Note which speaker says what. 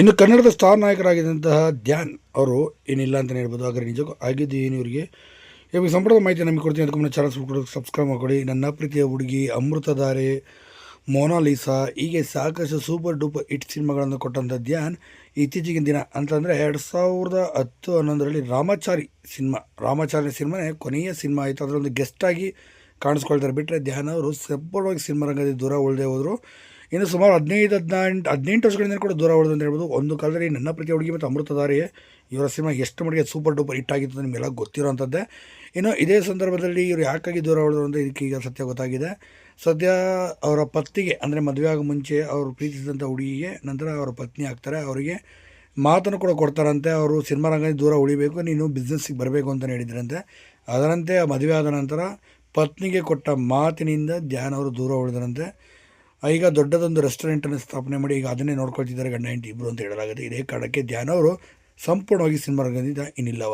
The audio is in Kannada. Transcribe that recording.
Speaker 1: ಇನ್ನು ಕನ್ನಡದ ಸ್ಟಾರ್ ನಾಯಕರಾಗಿದ್ದಂತಹ ಧ್ಯಾನ್ ಅವರು ಏನಿಲ್ಲ ಅಂತಲೇ ಹೇಳ್ಬೋದು. ಆದರೆ ನಿಜಕ್ಕೂ ಆಗಿದ್ದು ಏನು ಇವರಿಗೆ? ಇವಾಗ ಸಂಪ್ರದಾಯ ಮಾಹಿತಿ ನಮಗೆ ಕೊಡ್ತೀನಿ. ಅದಕ್ಕೆ ಮುನ್ನ ಚಾನಲ್ ಸಬ್ಸ್ಕ್ರೈಬ್ ಮಾಡಿಕೊಡಿ ನನ್ನ ಪ್ರೀತಿಯ ಹುಡುಗಿ ಅಮೃತಧಾರೆ ಮೋನಾಲಿಸಾ ಹೀಗೆ ಸಾಕಷ್ಟು ಸೂಪರ್ ಡೂಪರ್ ಹಿಟ್ ಸಿನಿಮಾಗಳನ್ನು ಕೊಟ್ಟಂಥ ಧ್ಯಾನ್ ಇತ್ತೀಚಿನ ದಿನ ಅಂತಂದರೆ ಎರಡು ಸಾವಿರದ ಹತ್ತು ಹನ್ನೊಂದರಲ್ಲಿ ರಾಮಾಚಾರಿ ಸಿನಿಮಾ. ರಾಮಾಚಾರಿ ಸಿನಿಮಾನೇ ಕೊನೆಯ ಸಿನಿಮಾ ಆಯಿತು. ಅದರೊಂದು ಗೆಸ್ಟಾಗಿ ಕಾಣಿಸ್ಕೊಳ್ತಾರೆ. ಬಿಟ್ಟರೆ ಧ್ಯಾನ್ ಅವರು ಸಂಪೂರ್ಣವಾಗಿ ಸಿನಿಮಾ ರಂಗದಲ್ಲಿ ದೂರ ಉಳಿದೇ ಹೋದರು. ಇನ್ನು ಸುಮಾರು ಹದಿನೈದು ಹದಿನೆಂಟು ಹದಿನೆಂಟು ವರ್ಷಗಳಿಂದ ಕೂಡ ದೂರ ಉಳಿದು ಅಂತ ಹೇಳ್ಬೋದು. ಒಂದು ಕಾಲದಲ್ಲಿ ನನ್ನ ಪ್ರತಿ ಹುಡುಗಿ ಮತ್ತು ಅಮೃತಧಾರಿ ಇವರ ಸಿನಿಮಾ ಎಷ್ಟು ಮಟ್ಟಿಗೆ ಸೂಪರ್ ಡೂಪರ್ ಹಿಟ್ ಆಗಿತ್ತು ನಿಮಗೆಲ್ಲ ಗೊತ್ತಿರೋವಂಥದ್ದೇ. ಇನ್ನು ಇದೇ ಸಂದರ್ಭದಲ್ಲಿ ಇವರು ಯಾಕಾಗಿ ದೂರ ಉಳಿದ್ರು ಅಂತ ಇದಕ್ಕೆ ಈಗ ಸತ್ಯ ಗೊತ್ತಾಗಿದೆ. ಸದ್ಯ ಅವರ ಪತ್ನಿಗೆ, ಅಂದರೆ ಮದುವೆ ಆಗೋ ಮುಂಚೆ ಅವರು ಪ್ರೀತಿಸಿದಂಥ ಹುಡುಗಿಗೆ, ನಂತರ ಅವರ ಪತ್ನಿ ಆಗ್ತಾರೆ. ಅವರಿಗೆ ಮಾತನ್ನು ಕೂಡ ಕೊಡ್ತಾರಂತೆ. ಅವರು ಸಿನಿಮಾ ರಂಗದಲ್ಲಿ ದೂರ ಉಳಿಬೇಕು, ನೀನು ಬಿಸ್ನೆಸ್ಸಿಗೆ ಬರಬೇಕು ಅಂತ ಹೇಳಿದ್ರಂತೆ. ಅದರಂತೆ ಮದುವೆ ಆದ ನಂತರ ಪತ್ನಿಗೆ ಕೊಟ್ಟ ಮಾತಿನಿಂದ ಧ್ಯಾನ್ ಅವರು ದೂರ ಉಳಿದರಂತೆ. ಈಗ ದೊಡ್ಡದೊಂದು ರೆಸ್ಟೋರೆಂಟನ್ನು ಸ್ಥಾಪನೆ ಮಾಡಿ ಈಗ ಅದನ್ನೇ ನೋಡ್ಕೊಳ್ತಿದ್ದಾರೆ ಗಂಡ ಹೆಂಡತಿ ಇಬ್ಬರು ಅಂತ ಹೇಳಲಾಗುತ್ತೆ. ಇದೇ ಕಾರಣಕ್ಕೆ ಧ್ಯಾನ ಅವರು ಸಂಪೂರ್ಣವಾಗಿ ಸಿನಿಮಾ ರಂಗದಿಂದ ಇನ್ನಿಲ್ಲ